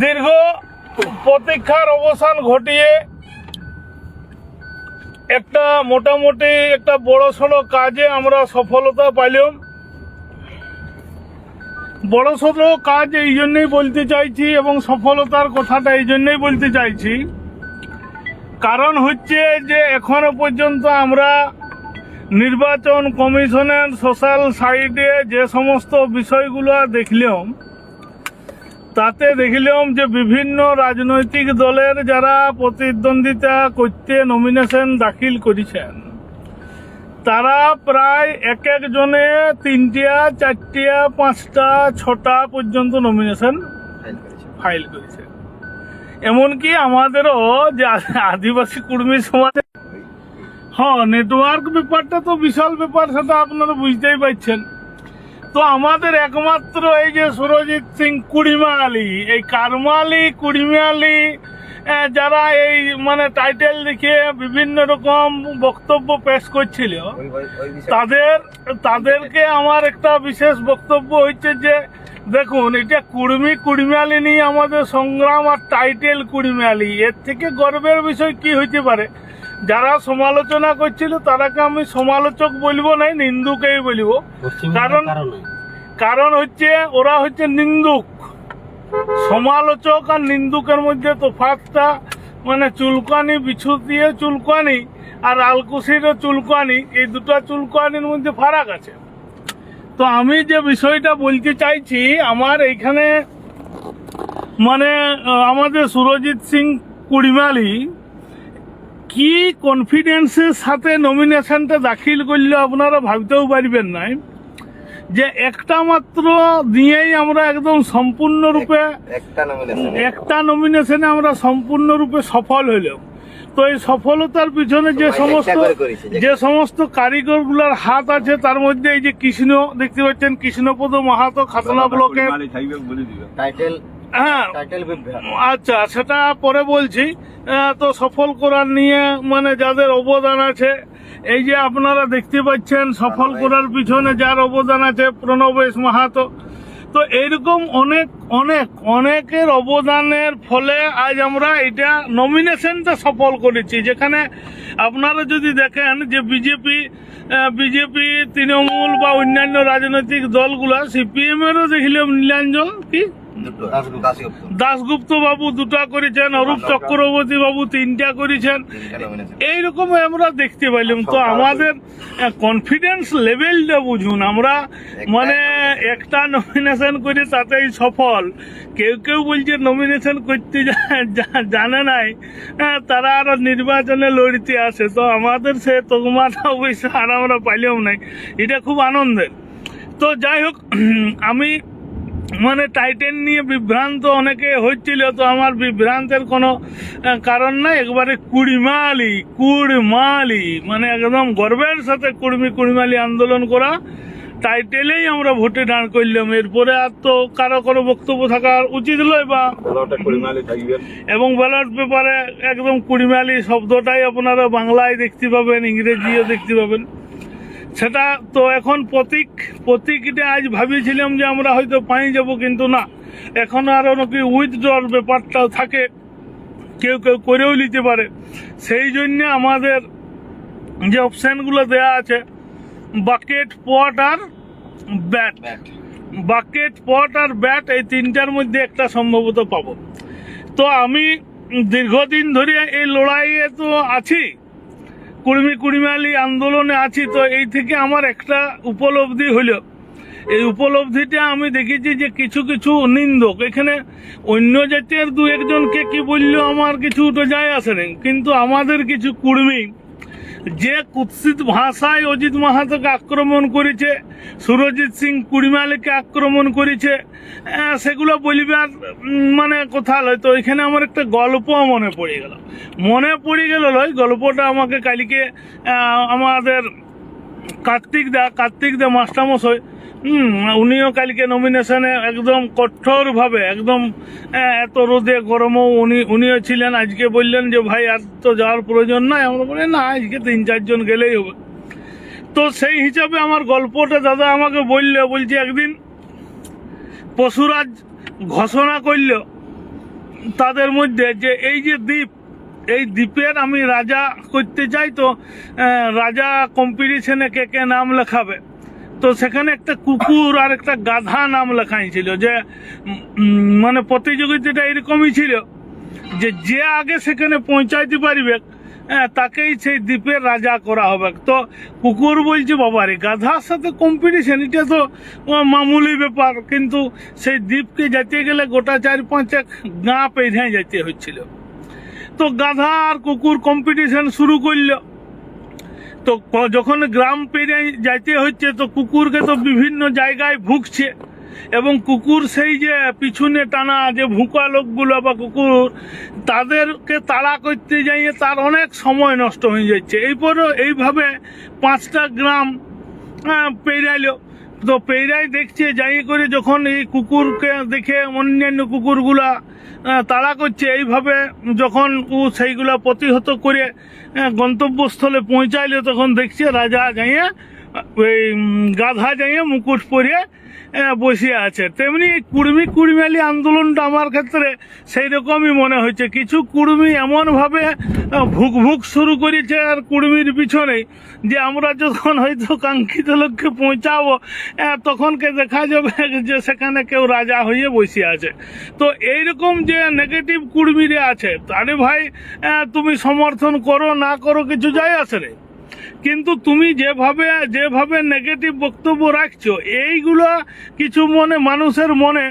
দীর্ঘ প্রতীক্ষার অবসান ঘটিয়ে একটা মোটামুটি একটা বড় সড়ো কাজে আমরা সফলতা পাইলাম। বড় সড়ো কাজ এই জন্যই বলতে চাইছি এবং সফলতার কথাটা এই জন্যই বলতে চাইছি। কারণ হচ্ছে যে এখনও পর্যন্ত আমরা নির্বাচন কমিশনের সোশ্যাল সাইটে যে সমস্ত বিষয়গুলো দেখলাম তাতে দেখলাম যে বিভিন্ন রাজনৈতিক দলের যারা প্রতিদ্বন্দ্বিতা করতে নমিনেশন দাখিল করেছেন তারা প্রায় এক একজনে তিনটিয়া চারটিয়া পাঁচটা ছটা পর্যন্ত নমিনেশন ফাইল করেছে। এমনকি আমাদেরও যে আদিবাসী কুর্মী সমাজে হ্যাঁ নেটওয়ার্ক ব্যাপারটা তো বিশাল ব্যাপার সেটা আপনারা বুঝতেই পারছেন। তো আমাদের একমাত্র এই যে সুরজিৎ সিং কুড়িমালি এই কারমালি কুড়িমালি যারা এই মানে টাইটেল লিখে বিভিন্ন রকম বক্তব্য পেশ করছিল তাদের তাদেরকে আমার একটা বিশেষ বক্তব্য হচ্ছে যে দেখুন এটা কুড়মি কুড়মিয়ালি নিয়ে আমাদের সংগ্রাম আর টাইটেল কুড়মিয়ালি এর থেকে গর্বের বিষয় কি হইতে পারে? যারা সমালোচনা করছিল তারাকে আমি সমালোচক বলব নাই নিন্দুকেই বলব। কারণ কারণ হচ্ছে ওরা হচ্ছে নিন্দুক। সমালোচক আর নিন্দুকের মধ্যে তফাৎটা মানে চুলকানি বিছু দিয়ে চুলকানি আর আলকুশিরও চুলকানি এই দুটো চুলকানির মধ্যে ফারাক আছে। তো আমি যে বিষয়টা বলতে চাইছি আমার এইখানে মানে আমাদের সুরজিৎ সিং কুড়িমালি কি কনফিডেন্সের সাথে নমিনেশনটা দাখিল করলে আপনারা ভাবতেও পারবেন নাই যে একটা মাত্র দিয়েই আমরা একদম সম্পূর্ণরূপে একটা নমিনেশন নমিনেশনে আমরা সম্পূর্ণরূপে সফল হইলাম। তো এই সফলতার পিছনে যে সমস্ত যে- সমস্ত কারিগরগুলোর হাত আছে তার মধ্যে এই যে কৃষ্ণ দেখতে পাচ্ছেন কৃষ্ণপদ মাহাতো খাতনা ব্লকে টাইটেল হ্যাঁ। আচ্ছা সেটা পরে বলছি। তো সফল করার নিয়ে মানে যাদের অবদান আছে এই যে আপনারা দেখতে পাচ্ছেন সফল করার পিছনে যার অবদান আছে প্রণবেশ মাহাতো। তো এইরকম অনেক অনেক অনেকের অবদানের ফলে আজ আমরা এটা নমিনেশনটা সফল করেছি। যেখানে আপনারা যদি দেখেন যে বিজেপি বিজেপি তৃণমূল বা অন্যান্য রাজনৈতিক দলগুলা সিপিএম এরও দেখলাম নীলাঞ্জন কি? দাসগুপ্ত বাবু দুটা করেছেন অরূপ চক্রবর্তী বাবু তিনটা করেছেন। এইরকম আমরা দেখতে পাইলাম। তো আমাদের কনফিডেন্স লেভেলটা বুঝুন। আমরা মানে একটা নমিনেশন করে তাতেই সফল। কেউ কেউ বলছে নমিনেশন করতে জানে নাই। তারা আরও নির্বাচনে লড়তে আসে। তো আমাদের সে তকমাটা অবশ্য আর আমরা পাইলেও নাই। এটা খুব আনন্দের। তো যাই হোক আমি মানে টাইটেন নিয়ে বিভ্রান্ত অনেকে হচ্ছিল তো আমার বিভ্রান্তের কোনো কারণ নাই। একবারে কুড়িমালি কুড়মালি মানে একদম গর্বের সাথে কুড়মি কুড়িমালি আন্দোলন করা টাইটেলেই আমরা ভোটে দাঁড় করলাম। এরপরে আর তো কারও কোনো বক্তব্য থাকা উচিত নয় বা এবং ব্যালট পেপারে একদম কুড়িমালি শব্দটাই আপনারা বাংলায় দেখতে পাবেন ইংরেজিও দেখতে পাবেন। সেটা তো এখন প্রতীক প্রতীকটা আজ ভাবিয়েছিলাম যে আমরা হয়তো পাই যাব কিন্তু না। এখন আরও নাকি উইথড্রর ব্যাপারটাও থাকে কেউ কেউ করেও নিতে পারে। সেই জন্যে আমাদের যে অপশানগুলো দেয়া আছে বাকেট পট আর ব্যাট ব্যাট বাকেট পট আর ব্যাট এই তিনটার মধ্যে একটা সম্ভবত পাবো। তো আমি দীর্ঘদিন ধরে এই লড়াইয়ে তো আছি। কুড়মি কুড়িমালি আন্দোলনে আছি, তো এই থেকে আমার একটা উপলব্ধি হলো এই উপলব্ধিটা আমি দেখেছি যে কিছু কিছু নিন্দক, এখানে অন্য জাতির দু একজনকে কি বলল আমার কিছু তো যায় আসেনি কিন্তু আমাদের কিছু কুর্মী যে কুৎসিত ভাষায় অজিত মাহাতোকে আক্রমণ করেছে, সুরজিৎ সিং কুড়িমালিকে আক্রমণ করেছে সেগুলো বলিবার মানে কথা লয় তো এখানে আমার একটা গল্প মনে পড়ে গেল। মনে পড়ে গেল লয়, গল্পটা আমাকে কালকে আমাদের কার্তিক দা কার্তিক দা মাস্টারমশাই হুম, উনিও কালকে নমিনেশনে একদম কঠোরভাবে, একদম এত রোদে গরমও উনি, উনিও ছিলেন, আজকে বললেন যে, ভাই, আর তো যাওয়ার প্রয়োজন নাই। আমরা বলি, না, আজকে তিন চারজন গেলেই হবে। তো সেই হিসাবে আমার গল্পটা দাদা আমাকে বলল, বলছে, একদিন পশুরাজ ঘোষণা করল তাদের মধ্যে যে, এই যে দ্বীপ, এই দ্বীপের আমি রাজা করতে চাই তো রাজা কম্পিটিশনে কে কে নাম লেখাবে? তো সেখানে একটা কুকুর আর একটা গাধা নাম লেখাই ছিল যে মানে প্রতিযোগিতাটা এরকমই ছিল যে যে আগে সেখানে পৌঁছাইতে পারবে হ্যাঁ, তাকেই সেই দ্বীপের রাজা করা হবে। তো কুকুর বলছে বাবারে গাধার সাথে কম্পিটিশন এটা তো মামুলি ব্যাপার। কিন্তু সেই দ্বীপকে যেতে গেলে গোটা চার পাঁচ এক গাঁ পেরিয়ে যেতে হচ্ছিল। তো গাধা আর কুকুর কম্পিটিশন শুরু করল। তো যখন গ্রাম পেরিয়ে যাইতে হচ্ছে তো কুকুরকে তো বিভিন্ন জায়গায় ভুগছে। এবং কুকুর সেই যে পিছনে টানা যে ভুকা লোকগুলো বা কুকুর তাদেরকে তাড়া করতে যাইয়ে তার অনেক সময় নষ্ট হয়ে যাচ্ছে। এরপরও এইভাবে পাঁচটা গ্রাম আহ, পেরাইলো তো পেরাই দেখছে, যাই করে যখন এই কুকুরকে দেখে অন্যান্য কুকুরগুলা তাড়া করছে, এইভাবে যখন ও সেইগুলা প্রতিহত করে গন্তব্যস্থলে পৌঁছাইলে, তখন দেখছে রাজা যাইয়ে ওই গাধা যাইয়ে মুকুট পরিয়ে বসে আছে। তেমনি কুর্মি কুর্মিয়ালি আন্দোলনটা আমার ক্ষেত্রে সেই রকমই মনে হয়েছে কিছু কুর্মি এমনভাবে ভুক ভুক শুরু করেছে আর কুর্মির পিছনে যে আমরা যখন হয়তো কাঙ্ক্ষিত লক্ষ্যে পৌঁছাবো তখনকে দেখা যাবে যে সেখানে কেউ রাজা হয়ে বসে আছে। তো এইরকম যে নেগেটিভ কুর্মিরে আছে, আরে ভাই তুমি সমর্থন করো না করো, কিছু যায় আসে রে। কিন্তু তুমি যেভাবে যেভাবে নেগেটিভ বক্তব্য রাখছো, এইগুলো কিছু মনে মানুষের মনে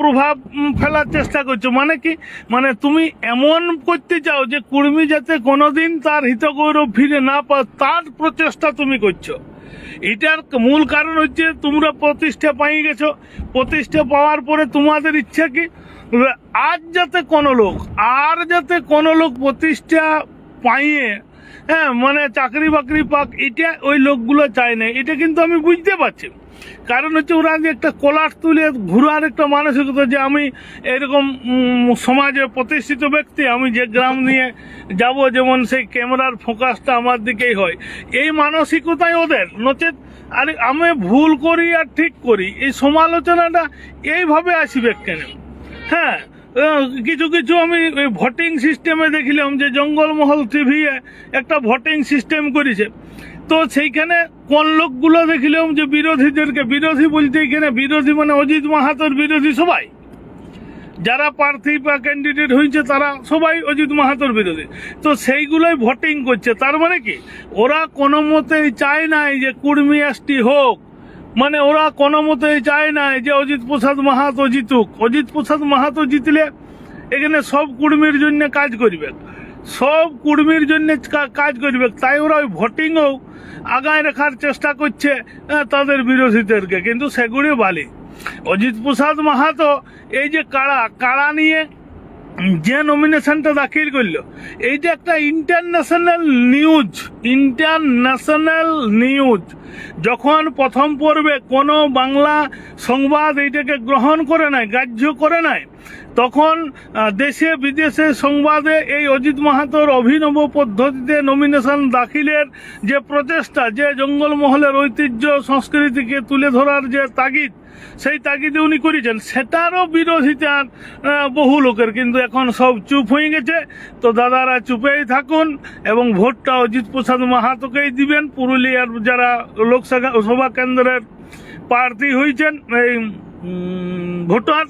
প্রভাব ফেলার চেষ্টা করছ। মানে কি? মানে তুমি এমন করতে চাও যে কুর্মী যাতে কোনোদিন তার হিতগৌরব ফিরে না পায়, তার প্রচেষ্টা তুমি করছ। এটার মূল কারণ হচ্ছে তোমরা প্রতিষ্ঠা পাই গেছো। প্রতিষ্ঠা পাওয়ার পরে তোমাদের ইচ্ছা কি? আজ যাতে কোনো লোক, আর যাতে কোনো লোক প্রতিষ্ঠা পাইয়ে হ্যাঁ মানে চাকরি বাকরি পাক, এটা ওই লোকগুলো চায় না। এটা কিন্তু আমি বুঝতে পারছি। কারণ হচ্ছে ওরা যে একটা কলার তুলে ঘুরার একটা মানসিকতা যে আমি এরকম সমাজে প্রতিষ্ঠিত ব্যক্তি, আমি যে গ্রাম নিয়ে যাব, যেমন সেই ক্যামেরার ফোকাসটা আমার দিকেই হয়। এই মানসিকতাই ওদের। নচেত, আরে, আমি ভুল করি আর ঠিক করি। এই সমালোচনাটা এইভাবে আসবে কেন? হ্যাঁ কিছু কিছু আমি ওই ভোটিং সিস্টেমে দেখিলাম যে জঙ্গলমহল টিভি একটা ভোটিং সিস্টেম করেছে। তো সেইখানে কোন লোকগুলো দেখিলাম যে বিরোধীদেরকে, বিরোধী বলতে এখানে বিরোধী মানে অজিত মাহাতোর বিরোধী সবাই। যারা প্রার্থী বা ক্যান্ডিডেট হয়েছে তারা সবাই অজিত মাহাতোর বিরোধী। তো সেইগুলোই ভোটিং করছে। তার মানে কি? ওরা কোনো মতেই চায় নাই যে কুর্মি এসটি হোক মানে ওরা কোনো মতেই চায় নাই যে অজিত প্রসাদ মাহাতো জিতুক। অজিত প্রসাদ মাহাতো জিতলে এখানে সব কুর্মীর জন্য কাজ করবে। সব কুর্মীর জন্য কাজ করবে। তাই ওরা ওই ভোটিংও আগায় রাখার চেষ্টা করছে তাদের বিরোধীদেরকে। কিন্তু সেগুলি বালি। অজিত প্রসাদ মাহাতো এই যে কাড়া কাড়া নিয়ে যে নমিনেশনটা দাখিল করল, এইটা একটা ইন্টারন্যাশনাল নিউজ ইন্টারন্যাশনাল নিউজ যখন প্রথম পর্বে কোনো বাংলা সংবাদ এইটাকে গ্রহণ করে নাই, গ্রাহ্য করে নাই তখন দেশে বিদেশে সংবাদে এই অজিত মাহাতোর অভিনব পদ্ধতিতে নমিনেশন দাখিলের যে প্রচেষ্টা, যে জঙ্গলমহলের ঐতিহ্য, সংস্কৃতিকে তুলে ধরার যে তাগিদ, সেই তাগিদে উনি করেছেন। সেটারও বিরোধিতার বহু লোকের, কিন্তু এখন সব চুপ হয়ে গেছে। তো দাদারা চুপেই থাকুন এবং ভোটটা অজিত প্রসাদ মাহাতোকেই দিবেন। পুরুলিয়ার যারা লোকসভা, সভা কেন্দ্রের প্রার্থী হয়েছেন, এই ভোটার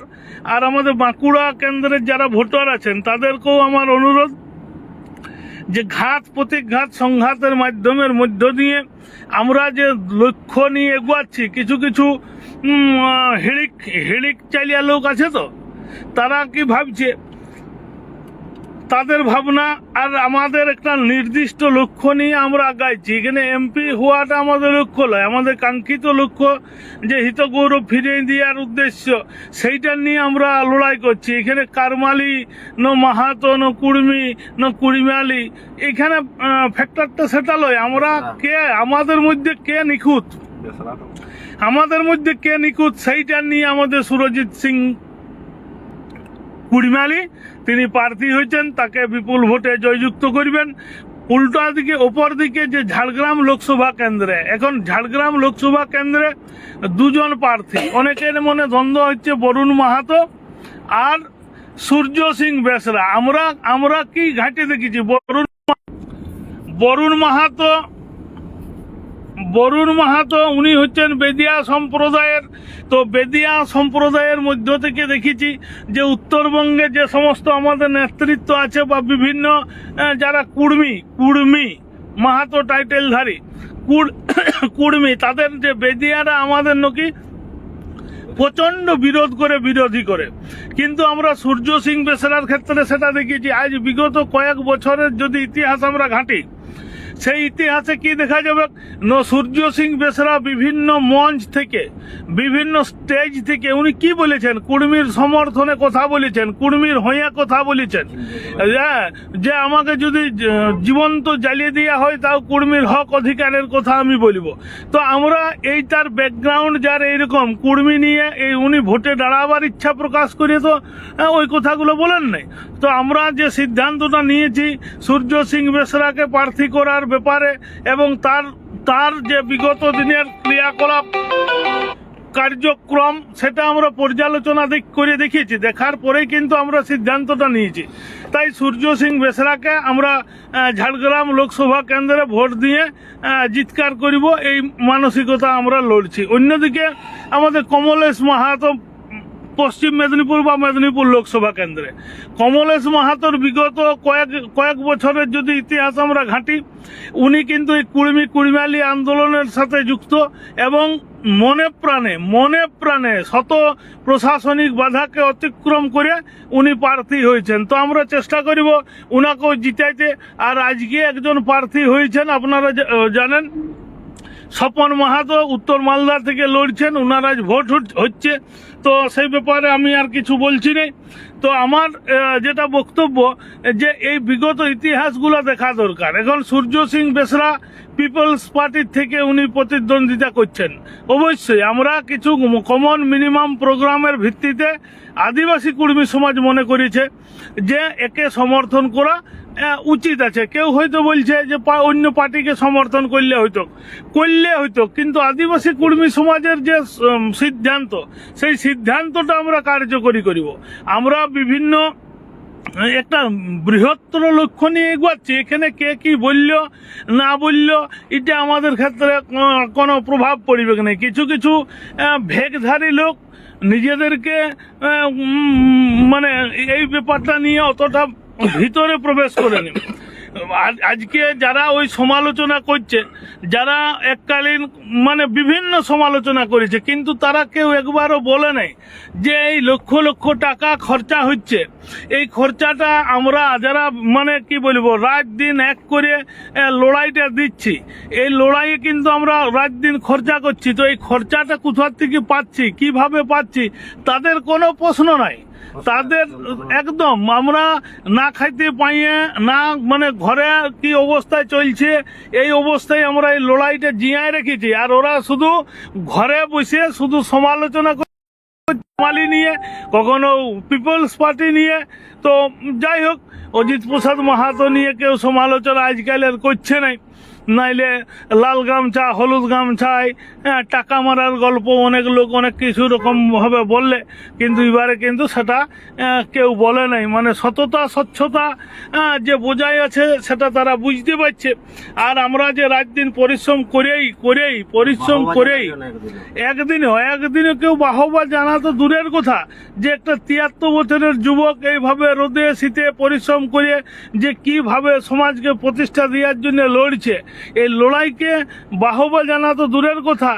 আর আমাদের বাঁকুড়া কেন্দ্রের যারা ভোটার আছেন, তাদেরকেও আমার অনুরোধ যে ঘাত প্রতিঘাত সংঘাতের মাধ্যমের মধ্য দিয়ে আমরা যে লক্ষ্য নিয়ে এগোয়াচ্ছি কিছু কিছু হিড়িক হিড়িক চালিয়া লোক আছে তো, তারা কি ভাবছে তাদের ভাবনা আর আমাদের একটা নির্দিষ্ট লক্ষ্য নিয়ে আমরা আগাইছি। এখানে এমপি হওয়াটা আমাদের লক্ষ্য নয় আমাদের কাঙ্ক্ষিত লক্ষ্য যে হিতগৌরব ফিরিয়ে দেওয়ার উদ্দেশ্য সেইটা নিয়ে আমরা লড়াই করছি। এখানে কারমালি ন মাহাতো ন কুর্মি ন কুড়িমালি এখানে ফ্যাক্টরটা সেটা লয়। আমরা কে আমাদের মধ্যে কে নিখুঁত? আমাদের মধ্যে কে নিখুঁত সেইটা নিয়ে আমাদের সুরজিৎ সিং কুড়িমালি তিনি প্রার্থী হয়েছেন, তাকে বিপুল ভোটে জয়যুক্ত করবেন। উল্টা দিকে, ওপর দিকে যে ঝাড়গ্রাম লোকসভা কেন্দ্রে, এখন ঝাড়গ্রাম লোকসভা কেন্দ্রে দুজন প্রার্থী। অনেকের মনে দ্বন্দ্ব হচ্ছে বরুণ মাহাতো আর সূর্য সিং বেসরা। আমরা আমরা কি ঘাটে দেখেছি? বরুণ বরুণ মাহাতো বরুণ মাহাতো, উনি হচ্ছেন বেদিয়া সম্প্রদায়ের। তো বেদিয়া সম্প্রদায়ের মধ্য থেকে দেখেছি যে উত্তরবঙ্গে যে সমস্ত আমাদের নেতৃত্ব আছে বা বিভিন্ন যারা কুর্মী কুর্মী, মাহাতো টাইটেলধারী, কুড় কুর্মী তাদের যে বেদিয়ারা আমাদের নাকি প্রচণ্ড বিরোধ করে, বিরোধী করে। কিন্তু আমরা সূর্য সিং বেসরার ক্ষেত্রে সেটা দেখেছি। আজ বিগত কয়েক বছরের যদি ইতিহাস আমরা ঘাঁটি সেই ইতিহাসে কি দেখা যাবে? ন সূর্য সিং বেসরা বিভিন্ন মঞ্চ থেকে বিভিন্ন স্টেজ থেকে উনি কি বলেছেন? কুর্মির সমর্থনে কথা বলেছেন কুর্মির হইয়া কথা বলেছেন। যে আমাকে যদি জীবন্ত জ্বালিয়ে দেওয়া হয় তাও কুর্মির হক অধিকারের কথা আমি বলব। তো আমরা এই তার ব্যাকগ্রাউন্ড যার এইরকম কুর্মী নিয়ে এই উনি ভোটে দাঁড়াবার ইচ্ছা প্রকাশ করে তো হ্যাঁ, ওই কথাগুলো বলেন নাই। তো আমরা যে সিদ্ধান্তটা নিয়েছি সূর্য সিং বেসরাকে প্রার্থী করার ব্যাপারে এবং তার তার যে বিগত দিনের ক্রিয়াকলাপ কার্যক্রম সেটা আমরা পর্যালোচনা করে দেখিয়েছি। দেখার পরেই কিন্তু আমরা সিদ্ধান্তটা নিয়েছি। তাই সূর্য সিং বেসরাকে আমরা ঝাড়গ্রাম লোকসভা কেন্দ্রে ভোট দিয়ে আহ, জিতকার করিব। এই মানসিকতা আমরা লড়ছি। অন্যদিকে আমাদের কমলেশ মাহাতো পশ্চিম মেদিনীপুর বা মেদিনীপুর লোকসভা কেন্দ্রে। কমলেশ মাহাতোর বিগত কয়েক কয়েক বছরের যদি ইতিহাস আমরা ঘাঁটি, উনি কিন্তু এই কুড়মি কুড়মালি আন্দোলনের সাথে যুক্ত এবং মনে প্রাণে মনে প্রাণে শত প্রশাসনিক বাধাকে অতিক্রম করে উনি প্রার্থী হয়েছেন। তো আমরা চেষ্টা করিব উনাকেও জিতাইতে। আর আজকে একজন প্রার্থী হয়েছেন, আপনারা জানেন স্বপন মাহাতো উত্তর মালদা থেকে লড়ছেন ওনার আজ ভোট হচ- হচ্ছে। তো সেই ব্যাপারে আমি আর কিছু বলছি নেই। তো আমার যেটা বক্তব্য, যে এই বিগত ইতিহাসগুলো দেখা দরকার। এখন সূর্য সিং বেসরা পিপলস পার্টির থেকে উনি প্রতিদ্বন্দ্বিতা করছেন। অবশ্যই আমরা কিছু কমন মিনিমাম প্রোগ্রামের ভিত্তিতে আদিবাসী কুর্মী সমাজ মনে করেছে যে একে সমর্থন করা উচিত আছে। কেউ হয়তো বলছে যে অন্য পার্টিকে সমর্থন করলে হয়তো। করলে হয়তো, কিন্তু আদিবাসী কুর্মী সমাজের যে সিদ্ধান্ত, সেই সিদ্ধান্তটা আমরা কার্যকরী করিব। আমরা বিভিন্ন, একটা বৃহত্তর লক্ষ্য নিয়ে এগোচ্ছি। এখানে কে কি বলল, না বলল, এটা আমাদের ক্ষেত্রে কোনো- প্রভাব পড়বে না। কিছু কিছু ভেগধারী লোক নিজেদেরকে মানে এই ব্যাপারটা নিয়ে অতটা ভিতরে প্রবেশ করেনি আজ- আজকে যারা ওই সমালোচনা করছে, যারা এককালীন মানে বিভিন্ন সমালোচনা করেছে, কিন্তু তারা কেউ একবারও বলে নাই যে এই লক্ষ লক্ষ টাকা খরচা হচ্ছে। এই খরচাটা আমরা যারা মানে কি বলব, রাত দিন এক করে লড়াইটা দিচ্ছি। এই লড়াইয়ে কিন্তু আমরা রাত দিন খরচা করছি। তো এই খরচাটা কোথার থেকে পাচ্ছি, কীভাবে পাচ্ছি, তাদের কোনো প্রশ্ন নাই। তাদের একদম আমরা না খাইতে পাইয়ে, না মানে ঘরে কি অবস্থায় চলছে, এই অবস্থায় আমরা এই লড়াইটা জিয়ায় রেখেছি। আর ওরা শুধু ঘরে বসে শুধু সমালোচনা মালি নিয়ে, কখনো পিপলস পার্টি নিয়ে। তো যাই হোক, অজিত প্রসাদ মাহাতো নিয়ে কেউ সমালোচনা আজকাল আর করছে নাই। নাইলে লাল গামছা হলুদ গামছায় হ্যাঁ, টাকা মারার গল্প অনেক লোক অনেক কিছু রকম ভাবে বললে কিন্তু এবারে কিন্তু সেটা কেউ বলে নাই। মানে সততা স্বচ্ছতা যে বোঝাই আছে সেটা তারা বুঝতে পারছে। আর আমরা যে রাত দিন পরিশ্রম করেই করেই পরিশ্রম করেই একদিনে একদিনে কেউ বাহবা জানা তো দূরের কথা যে একটা তিয়াত্তর বছরের যুবক এইভাবে রোদে শীতে পরিশ্রম করে যে কীভাবে সমাজকে প্রতিষ্ঠা দেওয়ার জন্য লড়ছে। এই লড়াইকে বাহবা জানা তো দূরের কথা,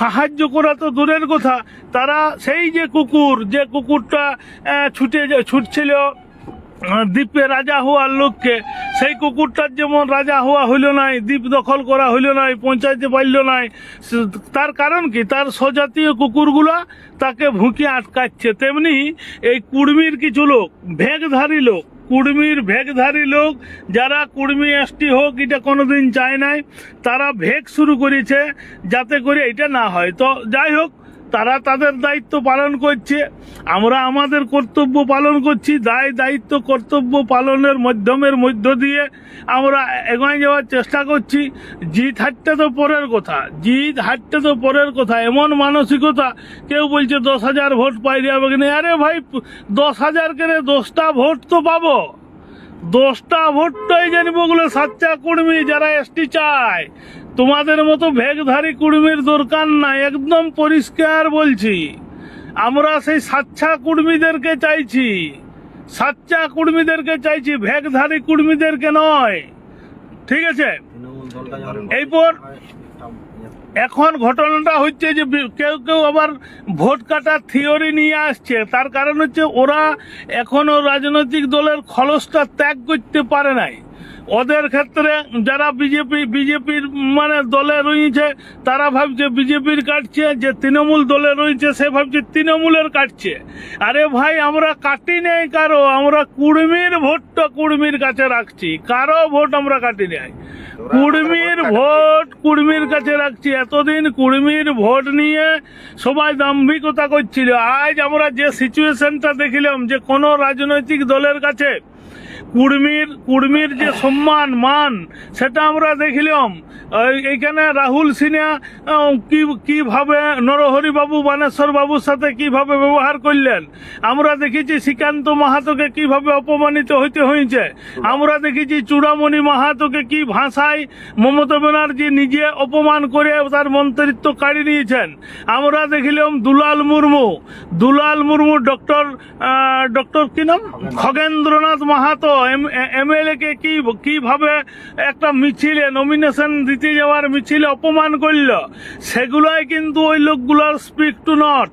সাহায্য করা তো দূরের কথা। তারা সেই যে কুকুর, যে কুকুরটা ছুটে ছুটছিল দ্বীপে রাজা হওয়ার লোককে সেই কুকুরটার যেমন রাজা হওয়া হইল নাই, দ্বীপ দখল করা হইল নাই, পঞ্চায়েতে পারল নাই তার কারণ কি? তার স্বজাতীয় কুকুরগুলা তাকে ভুঁকে আটকাচ্ছে। তেমনি এই কুর্মির কিছু লোক, ভেগধারী লোক কুর্মীর ভেগধারী লোক, যারা কুর্মি এসটি হোক, এটা কোনোদিন চায় নাই, তারা ভেগ শুরু করেছে যাতে করে এটা না হয়। তো যাই হোক তারা তাদের দায়িত্ব পালন করছে, আমরা আমাদের কর্তব্য পালন করছি, দায় দায়িত্ব কর্তব্য পালনের মাধ্যমের মধ্য দিয়ে আমরা এগিয়ে যাওয়ার চেষ্টা করছি। জিত হারটা তো পরের কথা, জিত হারটা তো পরের কথা, এমন মানসিকতা, কেউ বলছে দশ হাজার ভোট পাই যাবে কিনা আরে ভাই, দশ হাজার কেনে দশটা ভোট তো পাবো। দশটা ভোটটাই জানব ওগুলো সাচ্চা কর্মী যারা এসটি চায়। তোমাদের মতো ভেগধারী কুর্মীর দরকার নাই, একদম পরিষ্কার বলছি। আমরা সেই সাচ্চা কুর্মীদেরকে চাইছি। সাচ্চা কুর্মীদেরকে চাইছি, ভেগধারী কুর্মীদেরকে নয়। ঠিক আছে? এরপর এখন ঘটনাটা হচ্ছে যে কেউ কেউ আবার ভোট কাটার থিওরি নিয়ে আসছে। তার কারণ হচ্ছে ওরা এখনও রাজনৈতিক দলের খলসটা ত্যাগ করতে পারে নাই। ওদের ক্ষেত্রে যারা বিজেপি বিজেপির মানে দলে রয়েছে, তারা ভাবছে বিজেপির কাটছে, যে তৃণমূল দলে রয়েছে, সে ভাবছে তৃণমূলের কাটছে। আরে ভাই, আমরা কাটি নেই কারও, আমরা কুড়মির ভোটটা কুড়মির কাছে রাখছি, কারও ভোট আমরা কাটি নেই। কুড়মির ভোট কুড়মির কাছে রাখছি, এতদিন কুড়মির ভোট নিয়ে সবাই দাম্ভিকতা করছিল, আজ আমরা যে সিচুয়েশনটা দেখিলাম, যে কোনো রাজনৈতিক দলের কাছে কুর্মীর কুর্মীর যে সম্মান, মান, সেটা আমরা দেখিলাম। এই- এইখানে রাহুল সিনহা কি, কীভাবে নরহরি বাবু, বানেশ্বর বাবুর সাথে কীভাবে ব্যবহার করলেন? আমরা দেখেছি শ্রীকান্ত মাহাতোকে কীভাবে অপমানিত হইতে হয়েছে আমরা দেখেছি চূড়ামণি মাহাতোকে কি ভাষায় মমতা ব্যানার্জি নিজে অপমান করে তার মন্ত্রিত্ব কাড়ি নিয়েছেন। আমরা দেখিলাম দুলাল মুর্মু দুলাল মুর্মু ডক্টর ডক্টর কি নাম? খগেন্দ্রনাথ মাহাতো এমএলএ কে কি, কীভাবে একটা মিছিলে নমিনেশন দিতে যাওয়ার মিছিলে অপমান করল? সেগুলোই কিন্তু ওই লোকগুলোর স্পিক টু নট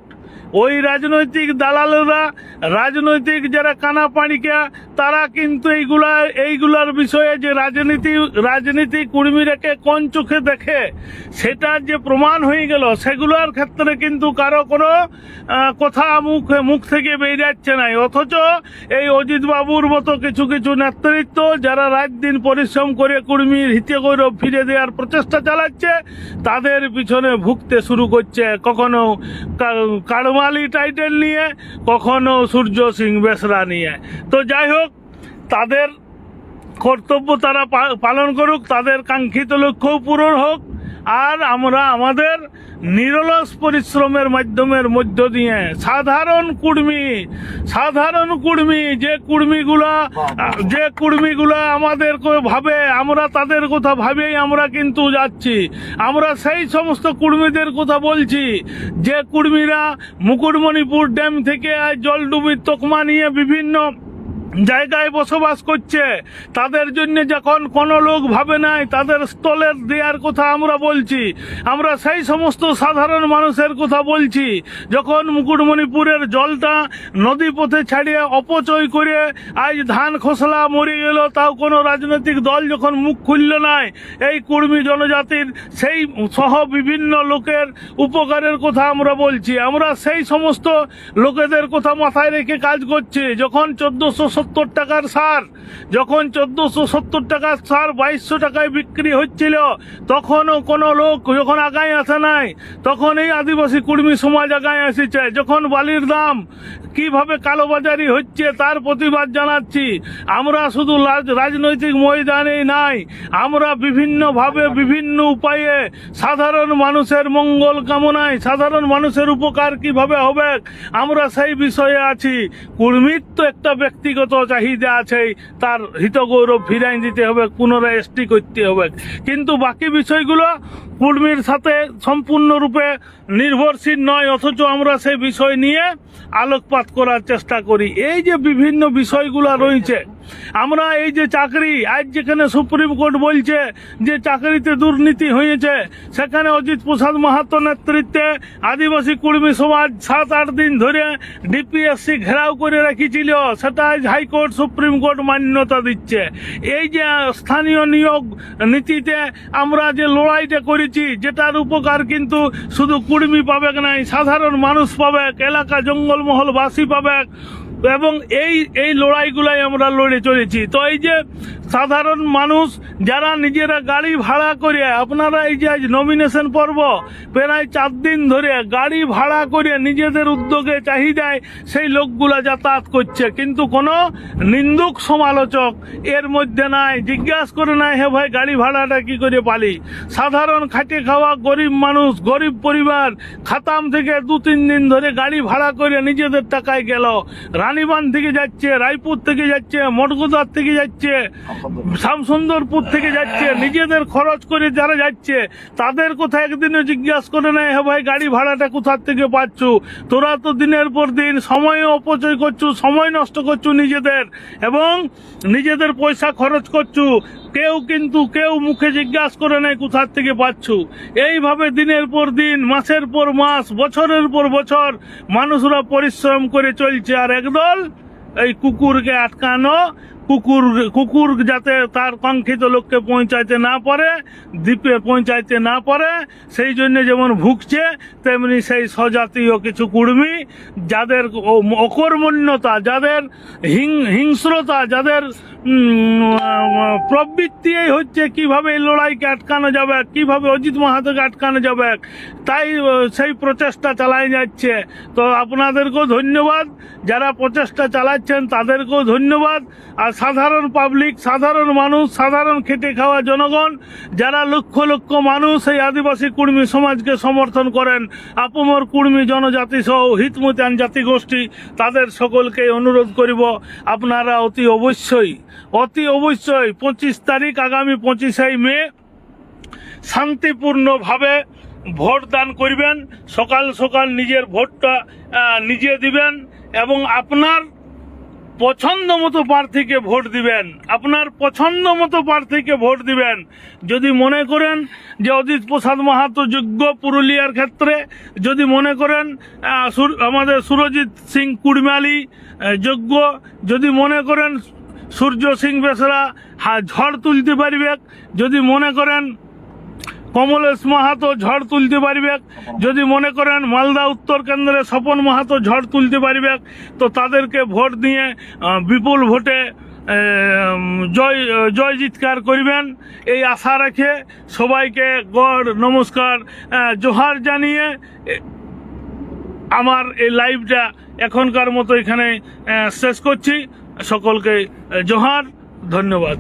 ওই রাজনৈতিক দালালরা, রাজনৈতিক যারা কানাপানিকা, তারা কিন্তু এইগুলা, এইগুলার বিষয়ে যে রাজনীতি রাজনীতি কর্মীরাকে কোন চোখে দেখে সেটার যে প্রমাণ হয়ে গেল, সেগুলোর ক্ষেত্রে কিন্তু কারও কোনো কথা মুখ মুখ থেকে বেরিয়ে যাচ্ছে না অথচ এই অজিত বাবুর মতো কিছু কিছু নেতৃত্ব যারা রাত দিন পরিশ্রম করে কর্মীর হিতে গৌরব ফিরে দেওয়ার প্রচেষ্টা চালাচ্ছে, তাদের পিছনে ভুগতে শুরু করছে। কখনো কা- কাড়মালি টাইটেল নিয়ে, কখনো সূর্য সিং বেসরা নিয়ে। তো যাই হোক, তাদের কর্তব্য তারা পালন করুক, তাদের কাঙ্ক্ষিত লক্ষ্যও পূরণ হোক, আর আমরা আমাদের নিরলস পরিশ্রমের মাধ্যমের মধ্য দিয়ে সাধারণ কুর্মী সাধারণ কুর্মী, যে কুর্মীগুলা যে কুর্মীগুলা আমাদের ভাবে, আমরা তাদের কথা ভাবেই আমরা কিন্তু যাচ্ছি। আমরা সেই সমস্ত কুর্মীদের কথা বলছি। যে কুর্মীরা মুকুটমণিপুর ড্যাম থেকে আজ জলডুবির তকমা নিয়ে বিভিন্ন জায়গায় বসবাস করছে, তাদের জন্য যখন কোনো লোক ভাবে নাই, তাদের স্থলের দেওয়ার কথা আমরা বলছি। আমরা সেই সমস্ত সাধারণ মানুষের কথা বলছি, যখন মুকুটমণিপুরের জলটা নদী পথে ছাড়িয়ে অপচয় করে আজ ধান খসলা মরে গেল, তাও কোনো রাজনৈতিক দল যখন মুখ খুলল নাই, এই কুর্মী জনজাতির সেই সহ বিভিন্ন লোকের উপকারের কথা আমরা বলছি। আমরা সেই সমস্ত লোকেদের কথা মাথায় রেখে কাজ করছি। যখন চোদ্দশো সত্তর টাকার সার। যখন চোদ্দশো সত্তর টাকার সার বাইশশো টাকায় বিক্রি হচ্ছিল, তখনও কোনো লোক যখন আগায় আসে নাই, তখন এই আদিবাসী কুর্মী সমাজ আগায় এসেছে। যখন বালির দাম কীভাবে কালোবাজারি হচ্ছে তার প্রতিবাদ জানাচ্ছি। আমরা শুধু রাজনৈতিক ময়দানেই নাই, আমরা বিভিন্নভাবে বিভিন্ন উপায়ে সাধারণ মানুষের মঙ্গল কামনায়, সাধারণ মানুষের উপকার কীভাবে হবে, আমরা সেই বিষয়ে আছি। কুর্মীর তো একটা ব্যক্তিগত চাহিদা আছে তার হিতগৌরব ফিরাই দিতে হবে পুনরায় এসটি করতে হবে। কিন্তু বাকি বিষয়গুলো কুর্মীর সাথে সম্পূর্ণরূপে নির্ভরশীল নয়, অথচ আমরা সেই বিষয় নিয়ে আলোকপাত করার চেষ্টা করি। এই যে বিভিন্ন বিষয়গুলো রয়েছে, আমরা এই যে চাকরি, আজ যেখানে সুপ্রিম কোর্ট বলছে যে চাকরিতে দুর্নীতি হয়েছে, সেখানে অজিত প্রসাদ মাহাতো নেতৃত্বে আদিবাসী কর্মী সমাজ সাত, আট দিন ধরে ডিপিএসসি ঘেরাও করে রেখেছিল। সেটা আজ হাইকোর্ট সুপ্রিম কোর্ট মান্যতা দিচ্ছে। এই যে স্থানীয় নিয়োগ নীতিতে আমরা যে লড়াইটা করেছি যেটার উপকার কিন্তু শুধু কুর্মী পাবেক নাই, সাধারণ মানুষ পাবেক, এলাকা জঙ্গলমহল জঙ্গলমহলবাসী পাবে এবং এই এই লড়াইগুলাই আমরা লড়ে চলেছি। তো এই যে সাধারণ মানুষ যারা নিজেরা গাড়ি ভাড়া করে, আপনারা এই যে আজ নমিনেশন পর্ব, প্রায় চার দিন ধরে গাড়ি ভাড়া করে নিজেদের উদ্যোগে চাহিদায় সেই লোকগুলা যাতায়াত করছে। কিন্তু কোনো নিন্দুক সমালোচক এর মধ্যে নাই। জিজ্ঞাসা করে নাই, হে ভাই, গাড়ি ভাড়াটা কি করে পালি? সাধারণ খাটে খাওয়া গরিব মানুষ, গরিব পরিবার খাতাম থেকে দু তিন দিন ধরে গাড়ি ভাড়া করে নিজেদের টাকায় গেল। রানীবান থেকে যাচ্ছে, রায়পুর থেকে যাচ্ছে মটগুদার থেকে যাচ্ছে শ্যামসুন্দরপুর থেকে যাচ্ছে, নিজেদের খরচ করে যারা যাচ্ছে, তাদের কোথায় একদিনও জিজ্ঞাসা করে নেয় হ্যাঁ ভাই, গাড়ি ভাড়াটা কোথার থেকে পাচ্ছ? তোরা তো দিনের পর দিন সময় অপচয় করছু, সময় নষ্ট করছু নিজেদের এবং নিজেদের পয়সা খরচ করছু। কেউ কিন্তু কেউ মুখে জিজ্ঞাসা করে নাই কোথার থেকে পাচ্ছ। এইভাবে দিনের পর দিন, মাসের পর মাস, বছরের পর বছর মানুষরা পরিশ্রম করে চলছে আর একদল এই কুকুরকে আটকানো কুকুর কুকুর যাতে তার কাঙ্ক্ষিত লোককে পৌঁছাইতে না পারে, দ্বীপে পৌঁছাইতে না পারে, সেই জন্য যেমন ভুগছে, তেমনি সেই স্বজাতীয় কিছু কুর্মী, যাদের অকর্মণ্যতা, যাদের হিংস্রতা, যাদের প্রবৃত্তি এই হচ্ছে কীভাবে এই লড়াইকে আটকানো যাবে, কীভাবে অজিত মাহাতোকে আটকানো যাবে, তাই, সেই প্রচেষ্টা চালাই যাচ্ছে। তো আপনাদেরকেও ধন্যবাদ, যারা প্রচেষ্টা চালাচ্ছেন তাদেরকেও ধন্যবাদ, আর সাধারণ পাবলিক সাধারণ মানুষ, সাধারণ খেটে খাওয়া জনগণ, যারা লক্ষ লক্ষ মানুষ এই আদিবাসী কুর্মী সমাজকে সমর্থন করেন, আপমর কুর্মী জনজাতি সহ হিতমতান জাতিগোষ্ঠী, তাদের সকলকে অনুরোধ করিব, আপনারা অতি অবশ্যই অতি অবশ্যই পঁচিশ তারিখ আগামী পঁচিশে মে শান্তিপূর্ণভাবে ভোট দান করবেন, সকাল সকাল নিজের ভোটটা নিজে দিবেন এবং আপনার পছন্দ মতো প্রার্থীকে ভোট দিবেন। আপনার পছন্দ মতো প্রার্থীকে ভোট দিবেন। যদি মনে করেন যে অজিত প্রসাদ মাহাতো যোগ্য পুরুলিয়ার ক্ষেত্রে, যদি মনে করেন আমাদের সুরজিৎ সিং কুড়মালি যোগ্য, যদি মনে করেন সূর্য সিং বেসরা ঝড় তুলতে পারবে। যদি মনে করেন কমলেশ মাহাতো ঝড় তুলতে পারবে যদি মনে করেন মালদা উত্তর কেন্দ্রে স্বপন মাহাতো ঝড় তুলতে পারবে তো তাদেরকে ভোট দিয়ে বিপুল ভোটে জয় জয় জিৎকার করবেন। এই আশা রেখে সবাইকে গড় নমস্কার জোহার জানিয়ে আমার এই লাইভটা এখনকার মতো এখানে শেষ করছি। সকলকে জোহার, ধন্যবাদ।